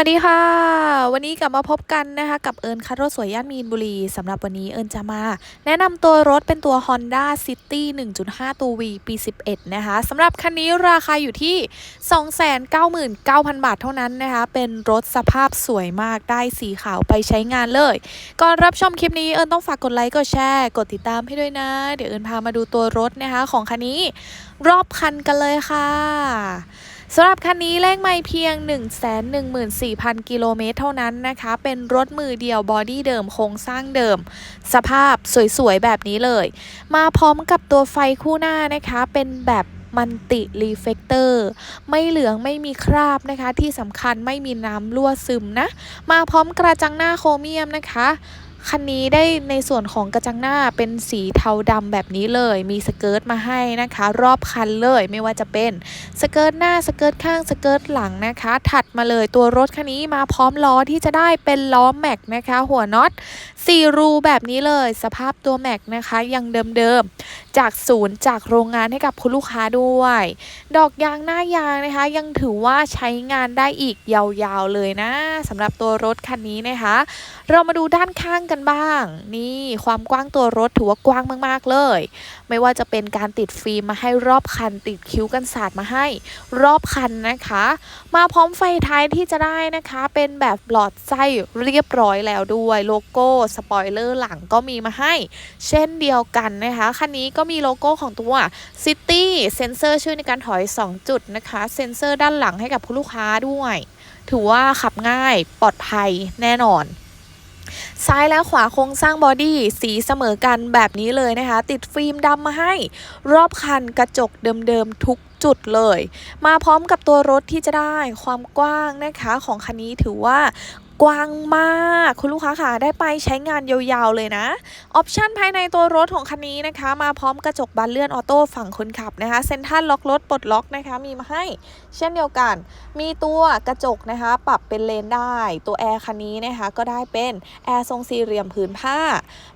วัสดีค่ะ วันนี้กลับมาพบกันนะคะกับเอิญคัทรถสวยย่านมีนบุรีสำหรับวันนี้เอิญจะมา แนะนำตัวรถเป็นตัว Honda City 1.5 ตัว V ปี 11 นะคะสำหรับคันนี้ราคาอยู่ที่ 299,000 บาทเท่านั้นนะคะ เป็นรถสภาพสวยมากได้สีขาวไปใช้งานเลย ก่อนรับชมคลิปนี้เอิญต้องฝากกดไลค์กดแชร์ กดติดตามให้ด้วยนะ เดี๋ยวเอิญพามาดูตัวรถนะคะของคันนี้รอบคันกันเลยค่ะ สำหรับคันนี้เลขไม่เพียง 114,000 กิโลเมตรเท่านั้นนะคะ เป็นรถมือเดียวบอดี้เดิมโครงสร้างเดิม สภาพสวยๆ แบบนี้เลย มาพร้อมกับตัวไฟคู่หน้านะคะ เป็นแบบมันติรีเฟกเตอร์ไม่เหลืองไม่มีคราบนะคะ ที่สำคัญไม่มีน้ำรั่วซึมนะ มาพร้อมกระจังหน้าโครเมียมนะคะ คันนี้ได้ในส่วนของกระจังหน้าเป็นสีเทาดำแบบนี้เลย มีสเกิร์ตมาให้นะคะ รอบคันเลยไม่ว่าจะเป็นสเกิร์ตหน้าสเกิร์ตข้างสเกิร์ตหลังนะคะ ถัดมาเลยตัวรถคันนี้มาพร้อมล้อที่จะได้เป็นล้อแม็กนะคะ หัวน็อต4รูแบบนี้เลย สภาพตัวแม็กนะคะยังเดิมๆ จากศูนย์จากโรงงานให้กับคุณลูกค้าด้วย ดอกยางหน้ายางนะคะ ยังถือว่าใช้งานได้อีกยาวๆเลยนะสำหรับตัวรถคันนี้นะคะ เรามาดูด้านข้างกันบ้าง นี่ความกว้างตัวรถถือว่ากว้างมากๆเลย ไม่ว่าจะเป็นการติดฟิล์มมาให้รอบคัน ติดคิ้วกันศาสตร์มาให้รอบคันนะคะ มาพร้อมไฟท้ายที่จะได้นะคะ เป็นแบบหลอดไส้เรียบร้อยแล้วด้วยโลโก้สปอยเลอร์หลังก็มีมาให้ เช่นเดียวกันนะคะคันนี้ก็มีโลโก้ของตัว City เซนเซอร์ช่วยในการถอย 2 จุดนะคะเซ็นเซอร์ด้านหลังให้กับคุณลูกค้าด้วย ถือว่าขับง่ายปลอดภัยแน่นอน ซ้ายและขวาโครงสร้างบอดี้สีเสมอกันแบบนี้เลยนะคะ ติดฟิล์มดำมาให้รอบคันกระจกเดิมๆทุกจุดเลย มาพร้อมกับตัวรถที่จะได้ความกว้างนะคะของคันนี้ถือว่ากว้างมาก คุณลูกค้าค่ะได้ไปใช้งานยาวๆเลยนะ ออปชันภายในตัวรถของคันนี้นะคะ มาพร้อมกระจกบานเลื่อนออโต้ฝั่งคนขับนะคะ เซ็นทรัลล็อกรถปลดล็อกนะคะ มีมาให้ เช่นเดียวกัน มีตัวกระจกนะคะ ปรับเป็นเลนได้ ตัวแอร์คันนี้นะคะก็ได้เป็นแอร์ทรงสี่เหลี่ยมผืนผ้า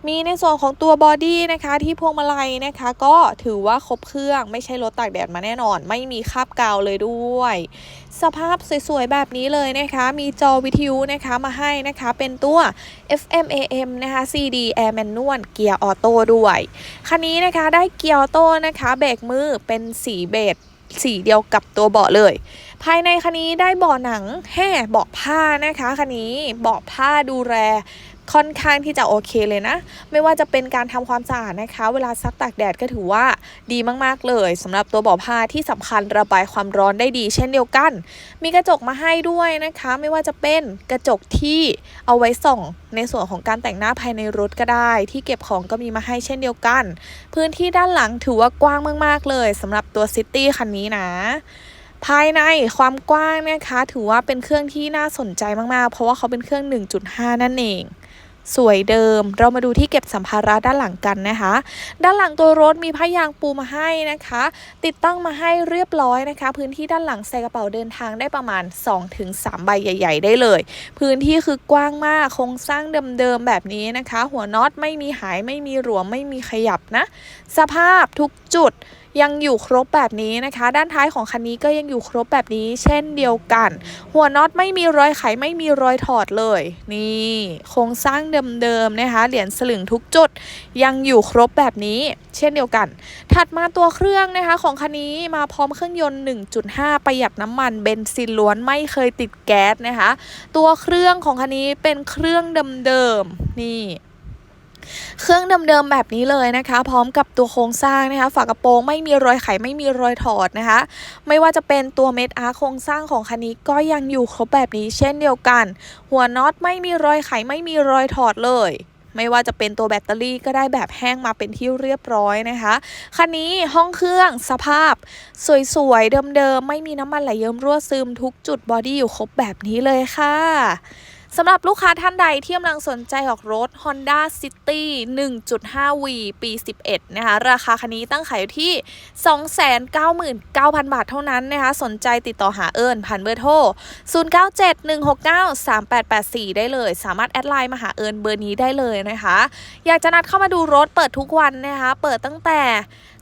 มีในส่วนของตัวบอดี้นะคะที่พวงมาลัยนะคะ ก็ถือว่าครบเครื่องไม่ใช่รถตากแดดมาแน่นอน ไม่มีคราบกาวเลยด้วย สภาพสวยๆแบบนี้เลยนะคะ มีจอวิทยุนะคะมาให้นะคะเป็นตัว FM AM นะคะ CD Air Manual เกียร์ออโต้ด้วย คันนี้นะคะได้เกียร์ออโต้นะคะเบรกมือเป็นสีเบจ สีเดียวกับตัวเบาะเลย ภายในคันนี้ได้เบาะหนังแห่เบาะผ้านะคะคันนี้เบาะผ้าดูแล ค่อนข้างที่จะโอเคเลยนะ ไม่ว่าจะเป็นการทำความสะอาดนะคะ เวลาซักตากแดดก็ถือว่าดีมากๆเลยสำหรับตัวเบาะผ้าที่สำคัญระบายความร้อนได้ดี เช่นเดียวกัน มีกระจกมาให้ด้วยนะคะ ไม่ว่าจะเป็นกระจกที่เอาไว้ส่องในส่วนของการแต่งหน้าภายในรถก็ได้ ที่เก็บของก็มีมาให้เช่นเดียวกัน พื้นที่ด้านหลังถือว่ากว้างมากๆเลยสำหรับตัวซิตี้คันนี้นะภายในความกว้างนะคะ ถือว่าเป็นเครื่องที่น่าสนใจมาก ๆ เพราะว่าเขาเป็นเครื่อง 1.5 นั่นเอง สวยเดิม เรามาดูที่เก็บสัมภาระด้านหลังกันนะคะ ด้านหลังตัวรถมีผ้ายางปูมาให้นะคะ ติดตั้งมาให้เรียบร้อยนะคะ พื้นที่ด้านหลังใส่กระเป๋าเดินทางได้ประมาณ 2-3 ใบใหญ่ ๆ ได้เลย พื้นที่คือกว้างมากโครงสร้างเดิมๆแบบนี้นะคะ หัวน็อตไม่มีหายไม่มีหลวมไม่มีขยับนะ สภาพทุกจุดยังอยู่ครบแบบนี้นะคะ ด้านท้ายของคันนี้ก็ยังอยู่ครบแบบนี้ เช่นเดียวกัน หัวน็อตไม่มีรอยไขไม่มีรอยถอดเลย นี่โครงสร้างเดิมๆนะคะ เหรียญสลึงทุกจุด ยังอยู่ครบแบบนี้ เช่นเดียวกัน ถัดมาตัวเครื่องนะคะของคันนี้มาพร้อมเครื่องยนต์ 1.5 ประหยัดน้ำมันเบนซินล้วนไม่เคยติดแก๊สนะคะ ตัวเครื่องของคันนี้เป็นเครื่องเดิมๆนี่ เครื่องเดิมๆแบบนี้เลยนะคะ พร้อมกับตัวโครงสร้างนะคะ ฝากระโปรงไม่มีรอยไขไม่มีรอยถอดนะคะ ไม่ว่าจะเป็นตัวเม็ดอาร์โครงสร้างของคันนี้ก็ยังอยู่ครบแบบนี้เช่นเดียวกัน หัวน็อตไม่มีรอยไขไม่มีรอยถอดเลยไม่ว่าจะเป็นตัวแบตเตอรี่ก็ได้แบบแห้งมาเป็นที่เรียบร้อยนะคะ คันนี้ห้องเครื่องสภาพ สวยๆ เดิมๆ ไม่มีน้ำมันไหลเยิ้มรั่วซึมทุกจุดบอดี้อยู่ครบแบบนี้เลยค่ะ สำหรับลูกค้าท่านใดที่กำลังสนใจออกรถ Honda City 1.5V ปี 11 นะคะ ราคาคันนี้ตั้งขายอยู่ที่ 299,000 บาทเท่านั้นนะคะ สนใจติดต่อหาเอิญผ่านเบอร์โทร 0971693884 ได้เลย สามารถแอดไลน์มาหาเอิญเบอร์นี้ได้เลยนะคะ อยากจะนัดเข้ามาดูรถเปิดทุกวันนะคะ เปิดตั้งแต่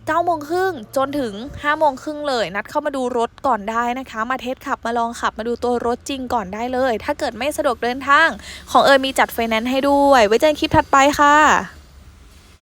9โมงครึ่งจนถึง5โมงครึ่งเลย นัดเข้ามาดูรถก่อนได้นะคะ มาเทสขับมาลองขับมาดูตัวรถจริงก่อนได้เลย ถ้าเกิดไม่สะดวกเดินทาง ของเอิญมีจัดไฟแนนซ์ให้ด้วย ไว้เจอกันคลิปถัดไปค่ะ